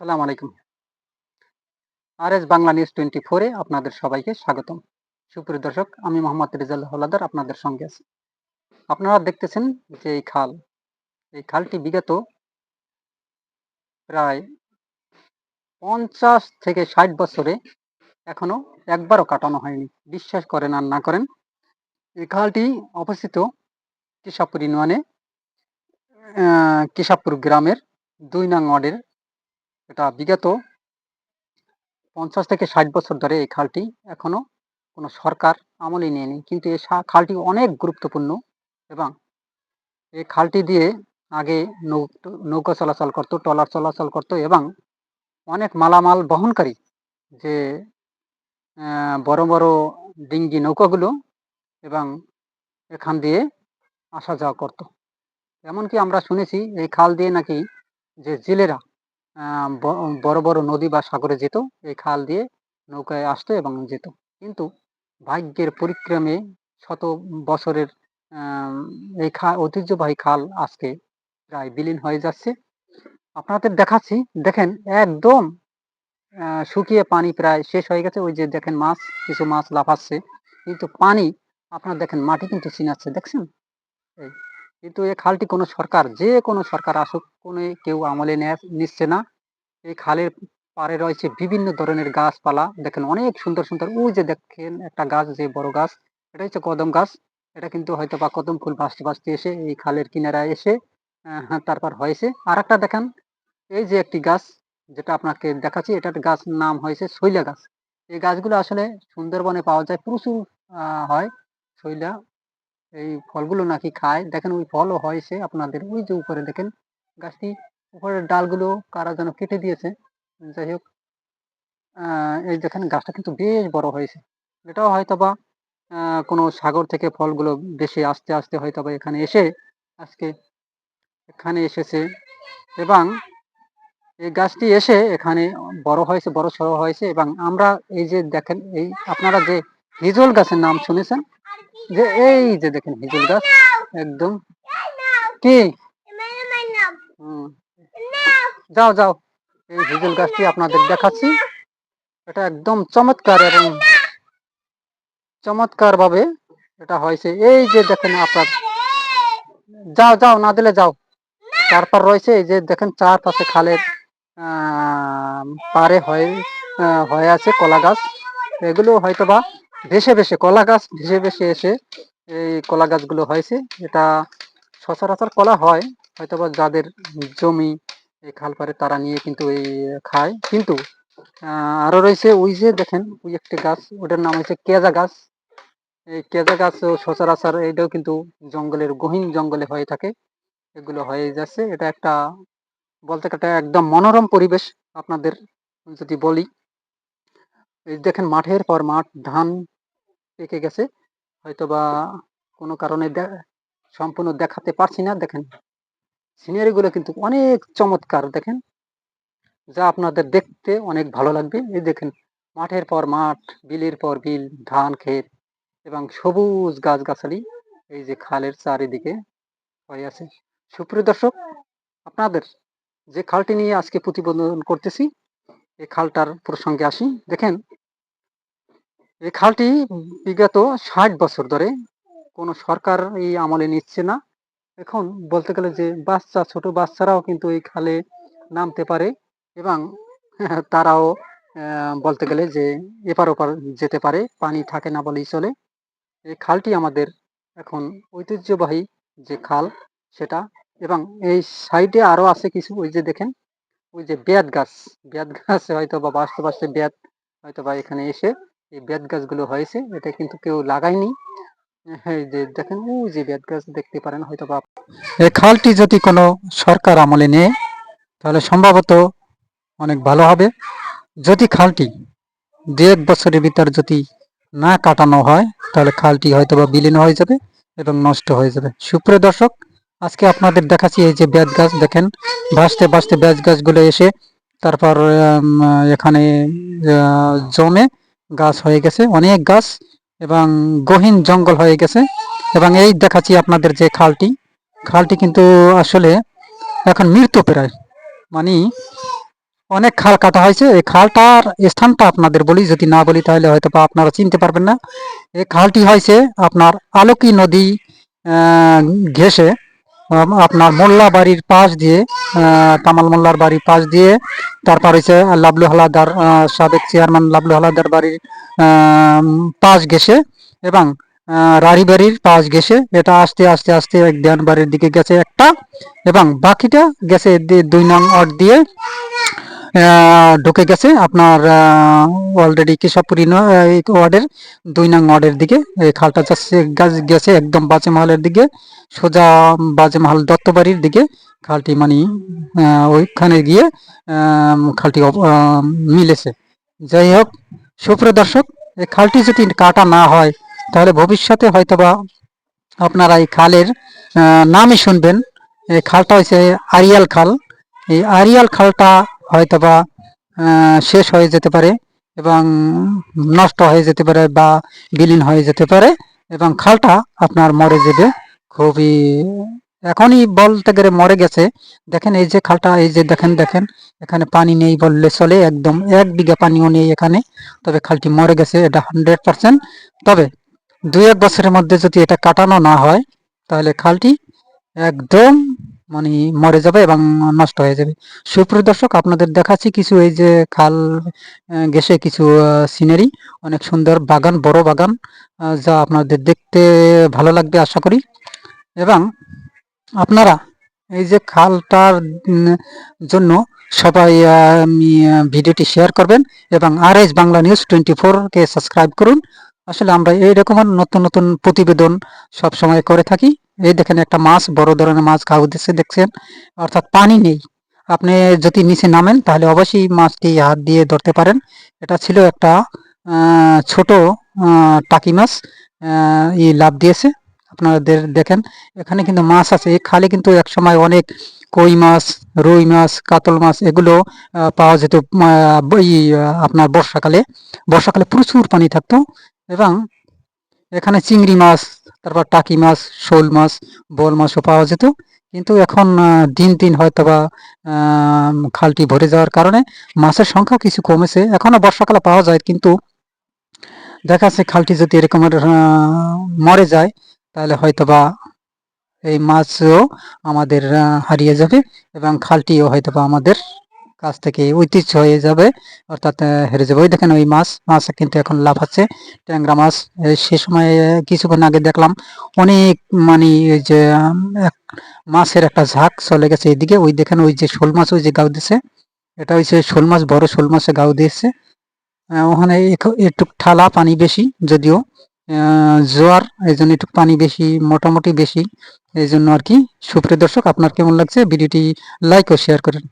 সালাম আলাইকুম। R S Bangla news twenty ফোরে আপনাদের সবাইকে স্বাগতম। সুপ্রিয় দর্শক, আমি মোহাম্মদ রেজাল হলাদার আপনাদের সঙ্গে আছি। আপনারা দেখতেছেন যে এই খাল, এই খালটি বিগত প্রায় পঞ্চাশ থেকে ষাট বছরে এখনও একবারও কাটানো হয়নি। বিশ্বাস করেন আর না করেন, এই খালটি অবস্থিত কেশবপুর ইউনিয়নে কেশবপুর গ্রামের দুই নং ওয়ার্ডের এটা বিগত পঞ্চাশ থেকে ষাট বছর ধরে এই খালটি এখনও কোনো সরকার আমলে নেয়নি। কিন্তু এই খালটি অনেক গুরুত্বপূর্ণ এবং এই খালটি দিয়ে আগে নৌকা চলাচল করতো, ট্রলার চলাচল করতো এবং অনেক মালামাল বহনকারী যে বড় বড় ডিঙ্গি নৌকাগুলো এবং এখান দিয়ে আসা যাওয়া করতো। এমনকি আমরা শুনেছি এই খাল দিয়ে নাকি যে জেলেরা বড় বড় নদী বা সাগরে যেত, এই খাল দিয়ে নৌকায় আসতো এবং যেত। কিন্তু ভাগ্যের পরিক্রমে শত বছরের এই খা, ঐতিহ্যবাহী খাল আজকে প্রায় বিলীন হয়ে যাচ্ছে। আপনাদের দেখাচ্ছি, দেখেন একদম শুকিয়ে পানি প্রায় শেষ হয়ে গেছে। ওই যে দেখেন মাছ, কিছু মাছ লাফাচ্ছে। কিন্তু পানি, আপনারা দেখেন মাটি কিন্তু চিনাচ্ছে দেখছেন? এই কিন্তু এই খালটি কোনো সরকার, যে কোনো সরকার আসুক, কোনো কেউ আমলে নিচ্ছে না। এই খালের পাড়ে রয়েছে বিভিন্ন ধরনের গাছপালা। দেখেন অনেক সুন্দর সুন্দর, ওই যে দেখেন একটা গাছ, যে বড় গাছ, এটা হচ্ছে কদম গাছ। এটা কিন্তু হয়তো বা কদম ফুল ভাসতে ভাসতে এসে এই খালের কিনারা এসে তারপর হয়েছে। আর একটা দেখেন, এই যে একটি গাছ, যেটা আপনাকে দেখাচ্ছি, এটার গাছ নাম হয়েছে শৈলা গাছ। এই গাছগুলো আসলে সুন্দরবনে পাওয়া যায়, প্রচুর হয় শৈলা। এই ফলগুলো নাকি খায়। দেখেন ওই ফলও হয়েছে আপনাদের। ওই যে উপরে দেখেন গাছটি, উপরের ডালগুলো কারা যেন কেটে দিয়েছে। যাই হোক এই দেখেন গাছটা কিন্তু বেশ বড় হয়েছে। এটাও হয়তো বা কোনো সাগর থেকে ফলগুলো বেশি আস্তে আস্তে হয়তো বা এখানে এসে, আজকে এখানে এসেছে। এবং এই গাছটি এসে এখানে বড় হয়েছে, বড় সড়ো হয়েছে। এবং আমরা এই যে দেখেন, এই আপনারা যে হিজল গাছের নাম শুনেছেন যে এই যে দেখেন হিজল গাছ, একদম। কি? যাও যাও। এই হিজল গাছটি আপনাদের দেখাচ্ছি। এটা একদম চমৎকার এবং চমৎকার ভাবে এটা হয়েছে। এই যে দেখেন আপনার, যাও যাও, না দিলে যাও। তারপর রয়েছে। এই যে দেখেন চারপাশে খালের পারে হয়ে হয়ে আছে কলা গাছ। এগুলো হয়তো বা ভেসে ভেসে, কলা গাছ ভেসে ভেসে এসে এই কলা গাছগুলো হয়েছে। এটা সচরাচর কলা হয় হয়তো বা যাদের জমি এই খাল পারে তারা নিয়ে কিন্তু এই খায়। কিন্তু আরও রয়েছে ওই যে দেখেন, ওই একটি গাছ, ওটার নাম হচ্ছে কেজা গাছ। এই কেজা গাছ সচরাচর এটাও কিন্তু জঙ্গলের গহীন জঙ্গলে হয়ে থাকে, এগুলো হয়ে যাচ্ছে। এটা একটা বলতে গেলে একদম মনোরম পরিবেশ আপনাদের যদি বলি। এই দেখেন মাঠের পর মাঠ ধান পেকে গেছে। হয়তো বা কোনো কারণে সম্পূর্ণ দেখাতে পারছি না। দেখেন সিনারি গুলো কিন্তু অনেক চমৎকার। দেখেন যা আপনাদের দেখতে অনেক ভালো লাগবে। এই দেখেন মাঠের পর মাঠ, বিলের পর বিল, ধান, ক্ষেত এবং সবুজ গাছগাছালি এই যে খালের চারিদিকে হয়ে আছে। সুপ্রিয় দর্শক, আপনাদের যে খালটি নিয়ে আজকে প্রতিবেদন করতেছি এই খালটার প্রসঙ্গে আসি। দেখেন, এই খালটি বিগত ষাট বছর ধরে কোনো সরকার এই আমলে নিচ্ছে না। এখন বলতে গেলে যে বাচ্চা, ছোট বাচ্চারাও কিন্তু এই খালে নামতে পারে এবং তারাও বলতে গেলে যে এপার ওপার যেতে পারে, পানি থাকে না বলেই চলে। এই খালটি আমাদের এখন ঐতিহ্যবাহী যে খাল সেটা এবং এই সাইডে আরও আছে কিছু, ওই যে দেখেন ওই যে বেত গাছ বেত গাছ হয়তো বা বাঁচতে বাঁচতে বেত হয়তো বা এখানে এসে এই বেত গাছগুলো হয়েছে, এটা কিন্তু কেউ লাগায়নি। যে দেখেন, ওই যে বেত গাছ দেখতে পারেন হয়তো বা এই খালটি যদি কোনো সরকার আমলে নেয়, তাহলে সম্ভবত অনেক ভালো হবে। যদি খালটি দু এক বছরের ভিতর যদি না কাটানো হয়, তাহলে খালটি হয়তো বা বিলীন হয়ে যাবে এবং নষ্ট হয়ে যাবে। সুপ্রিয় দর্শক আজকে আপনাদের দেখাচ্ছি এই যে বেত গাছ দেখেন। ভাসতে ভাসতে বেত গাছগুলো এসে তারপর এখানে জমে গাছ হয়ে গেছে অনেক গাছ এবং গহীন জঙ্গল হয়ে গেছে। এবং এই দেখাচ্ছি আপনাদের যে খালটি। খালটি কিন্তু আসলে এখন মৃত্যু প্রায়। মানে অনেক খাল কাটা হয়েছে। এই খালটার স্থানটা আপনাদের বলি যদি না বলি তাহলে হয়তো বা আপনারা চিনতে পারবেন না। এই খালটি হয়েছে আপনার আলোকি নদী আম, আপনার মোল্লা বাড়ির পাশ দিয়ে কামাল মোল্লার বাড়ির পাশ দিয়ে, তারপর হচ্ছে লাবলু হালাদার সাবেক চেয়ারম্যান লাবলু হালাদার বাড়ির পাশ গেছে এবং রাড়ি বাড়ির পাশ গেছে এটা আস্তে আস্তে আস্তে এক দেওয়ান বাড়ির দিকে গেছে একটা এবং বাকিটা গেছে দুই নং অট দিয়ে। ঢুকে গেছে আপনার অলরেডি কেশবপুরি ওয়ার্ডের দুই নং ওয়ার্ডের দিকে, এই খালটা যাচ্ছে গাছ- একদম বাজে বাজেমহলের দিকে, সোজা বাজে বাজেমহল দত্তবাড়ির দিকে, খালটি মানে ওইখানে গিয়ে খালটি মিলেছে। যাই হোক, সুপ্রিয় দর্শক, এই খালটি যদি কাটা না হয়, তাহলে ভবিষ্যতে হয়তোবা আপনারা এই খালের নামই শুনবেন। এই খালটা হচ্ছে আরিয়াল খাল। এই আরিয়াল খালটা হয়তোবা শেষ হয়ে যেতে পারে এবং নষ্ট হয়ে যেতে পারে বা বিলীন হয়ে যেতে পারে এবং খালটা আপনার মরে যাবে। খুবই, এখনই বলতে গেলে মরে গেছে। দেখেন এই যে খালটা, এই যে দেখেন দেখেন, এখানে পানি নেই বললে চলে, একদম এক বিঘা পানিও নেই এখানে। তবে খালটি মরে গেছে, এটা হান্ড্রেড পার্সেন্ট। তবে দুই এক বছরের মধ্যে যদি এটা কাটানো না হয়, তাহলে খালটি একদম মানে মরে যাবে এবং নষ্ট হয়ে যাবে। সুপ্রিয় দর্শক, আপনাদের দেখাচ্ছি কিছু এই যে খাল ঘেঁষে কিছু সিনারি। অনেক সুন্দর বাগান, বড় বাগান যা আপনাদের দেখতে ভালো লাগবে আশা করি। এবং আপনারা এই যে খালটার জন্য সবাই ভিডিওটি শেয়ার করবেন এবং R S Bangla news twenty কে সাবস্ক্রাইব করুন। আসলে আমরা এইরকম নতুন নতুন প্রতিবেদন সব সময় করে থাকি। এই দেখেন একটা মাছ, বড় ধরনের মাছ খাও দিচ্ছে দেখছেন? অর্থাৎ পানি নেই। আপনি যদি নিচে নামেন, তাহলে অবশ্যই মাছটি হাত দিয়ে ধরতে পারেন। এটা ছিল একটা ছোট টাকি মাছ ই লাভ দিয়েছে। আপনাদের দেখেন, এখানে কিন্তু মাছ আছে। এই খালে কিন্তু এক সময় অনেক কই মাছ, রুই মাছ, কাতল মাছ, এগুলো পাওয়া যেত আপনার বর্ষাকালে। বর্ষাকালে প্রচুর পানি থাকতো এবং এখানে চিংড়ি মাছ তারপর টাকি মাছ, শোল মাছ বোয়াল মাছও পাওয়া যেত। কিন্তু এখন দিন দিন হয়তো বা খালটি ভরে যাওয়ার কারণে মাছের সংখ্যা কিছু কমেছে। এখনও বর্ষাকালে পাওয়া যায়, কিন্তু দেখা যাচ্ছে খালটি যদি এরকমের মরে যায়, তাহলে হয়তো বা এই মাছও আমাদের হারিয়ে যাবে এবং খালটিও হয়তো বা আমাদের কাছ থেকে ঐতিহ্য হয়ে যাবে। অর্থাৎ হেরে যাবে। ওই দেখেন ওই মাছ মাছ কিন্তু এখন লাফাচ্ছে ট্যাংরা মাছ সে সময় কিছুক্ষণ আগে দেখলাম অনেক মানে ওই যে মাছের একটা ঝাঁক চলে গেছে এদিকে ওই দেখেন ওই যে শোল মাছ, ওই যে গাও দিছে। এটা হচ্ছে শোল মাছ, বড় শোল মাছে গাও দিয়েছে। ওখানে একটু ঠালা পানি বেশি যদিও। জোয়ার, এই জন্য একটু পানি বেশি, মোটামুটি বেশি। এই জন্য আর কি। সুপ্রিয় দর্শক, আপনার কেমন লাগছে? ভিডিওটি লাইক ও শেয়ার করেন।